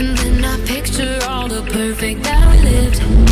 And then I picture all the perfect that we lived.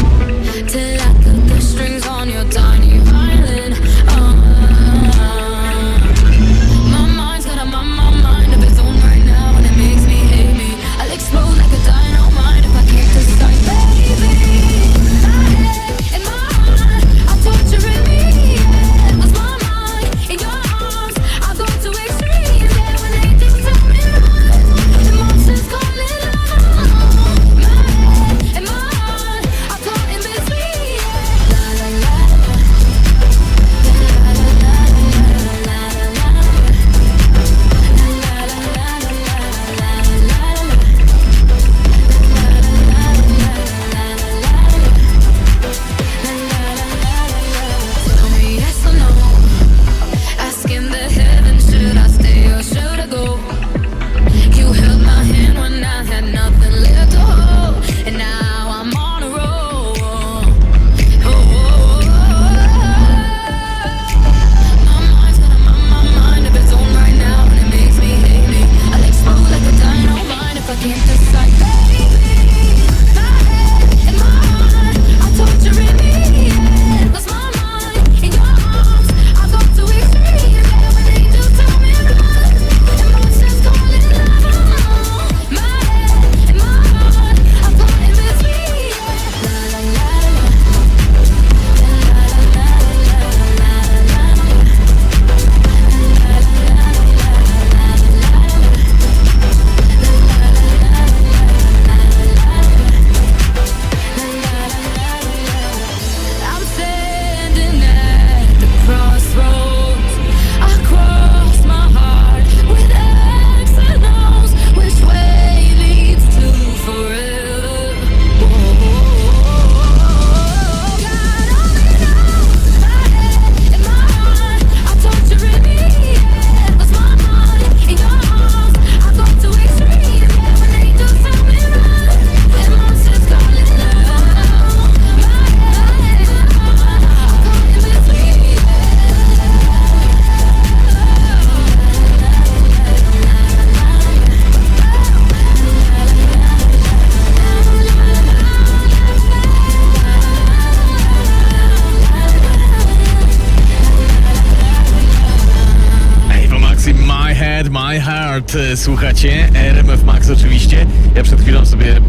Heart. E, Słuchacie, RMF Max oczywiście. Ja przed chwilą sobie e,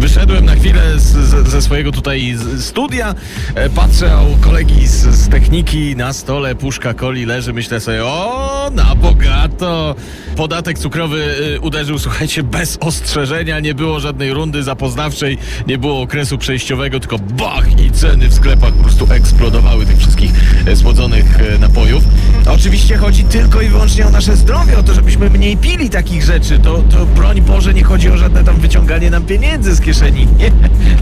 wyszedłem na chwilę z, z, ze swojego tutaj studia. E, Patrzę, u kolegi z, z techniki na stole puszka coli leży. Myślę sobie, o, na bogato. Podatek cukrowy e, uderzył, słuchajcie, bez ostrzeżenia. Nie było żadnej rundy zapoznawczej, nie było okresu przejściowego, tylko bach i ceny w sklepach po prostu eksplodowały tych wszystkich e, słodzonych e, napojów. Oczywiście chodzi tylko i wyłącznie o nasze zdrowie, o to, żebyśmy mniej pili takich rzeczy. To, to broń Boże, nie chodzi o żadne tam wyciąganie nam pieniędzy z kieszeni. Nie,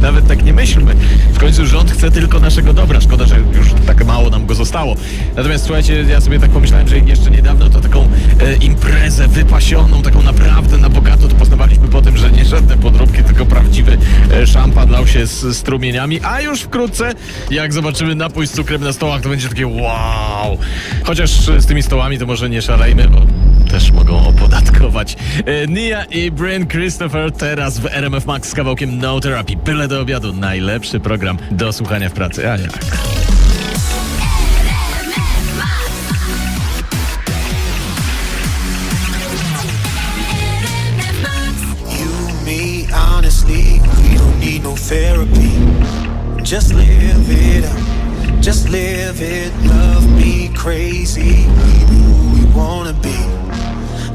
nawet tak nie myślmy. W końcu rząd chce tylko naszego dobra. Szkoda, że już tak mało nam go zostało. Natomiast słuchajcie, ja sobie tak pomyślałem, że jeszcze niedawno to taką e, imprezę wypasioną, taką naprawdę na bogato, to poznawaliśmy po tym, że nie żadne podróbki, tylko prawdziwy e, szampan lał się z strumieniami, a już wkrótce, jak zobaczymy napój z cukrem na stołach, to będzie takie wow. Chociaż z tymi stołami to może nie szalejmy, bo też mogą opodatkować. E, Nia i Bryn Christopher teraz w RMF Max z kawałkiem No Therapy. Byle do obiadu. Najlepszy program do słuchania w pracy. A jak? No therapy. Just live it up, just live it. Love me crazy, we wanna be.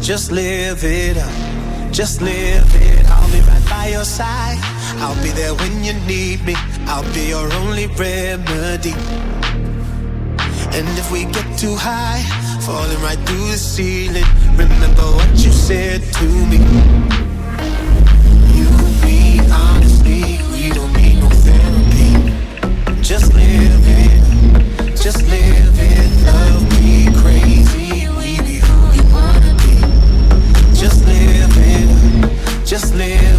Just live it up, just live it. I'll be right by your side. I'll be there when you need me. I'll be your only remedy. And if we get too high, falling right through the ceiling, remember what you said to me. Just live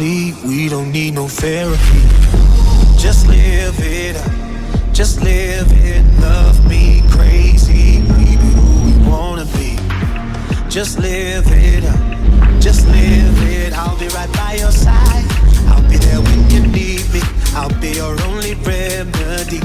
honestly, we don't need no therapy. Just live it up. Just live it. Love me crazy. We be who we wanna be. Just live it up. Just live it. I'll be right by your side. I'll be there when you need me. I'll be your only remedy.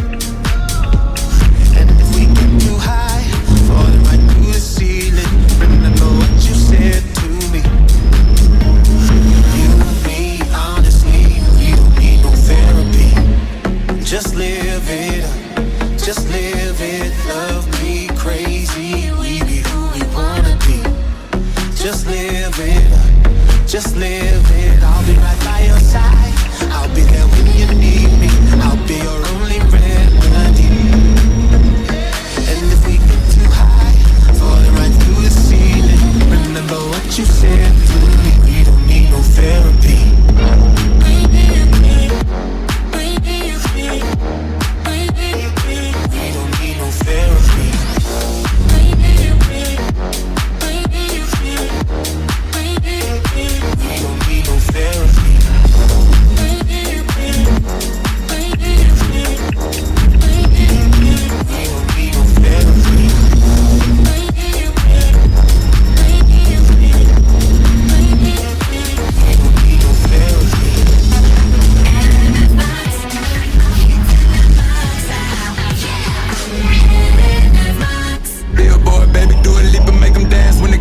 Just live it. I'll be right by your side. I'll be there when you need me. I'll be your only remedy. And if we get too high, falling right through the ceiling, remember what you said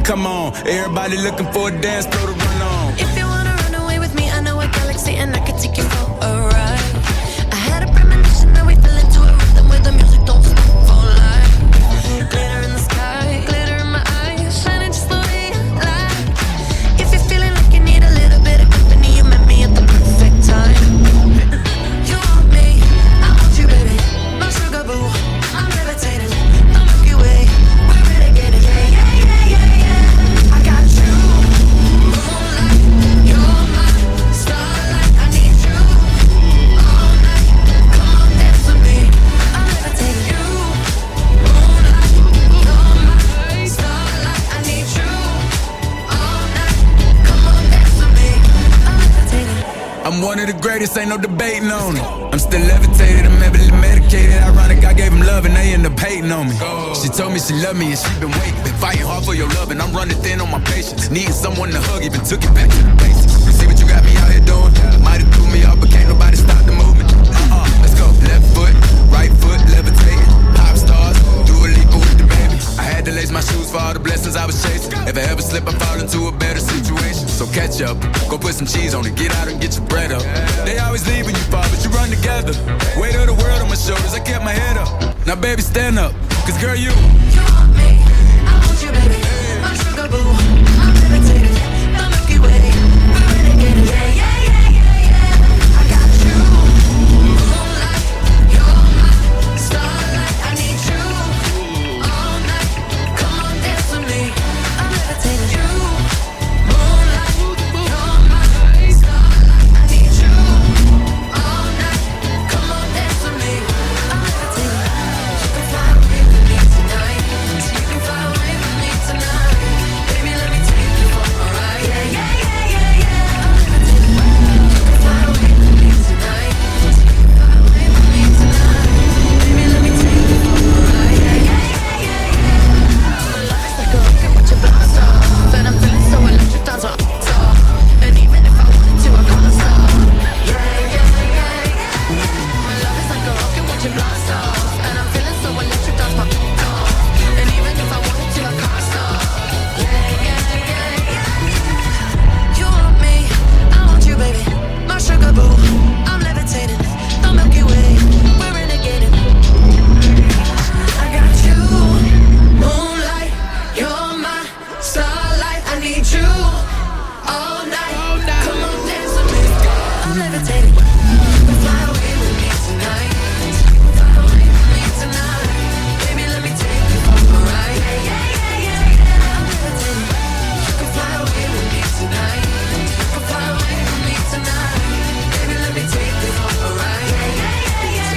come on. Everybody looking for a dance floor to run on. If you wanna run away with me, I know a galaxy and I could take you for ain't no debating on it. I'm still levitated, I'm heavily medicated. Ironic, I gave him love and they end up hating on me. She told me she loved me and she been waiting. Been fighting hard for your love and I'm running thin on my patience. Needing someone to hug, even took it back to the basics. You see what you got me out here doing? Might have threw me off, but can't nobody stop the movement. Uh-uh, let's go. Left foot, right foot, levitating. I had to lace my shoes for all the blessings I was chasing. If I ever slip, I fall into a better situation. So catch up, go put some cheese on it, get out and get your bread up. They always leave when you fall, but you run together. Weight of the world on my shoulders, I kept my head up. Now, baby, stand up, cause girl, you. You I'm levitating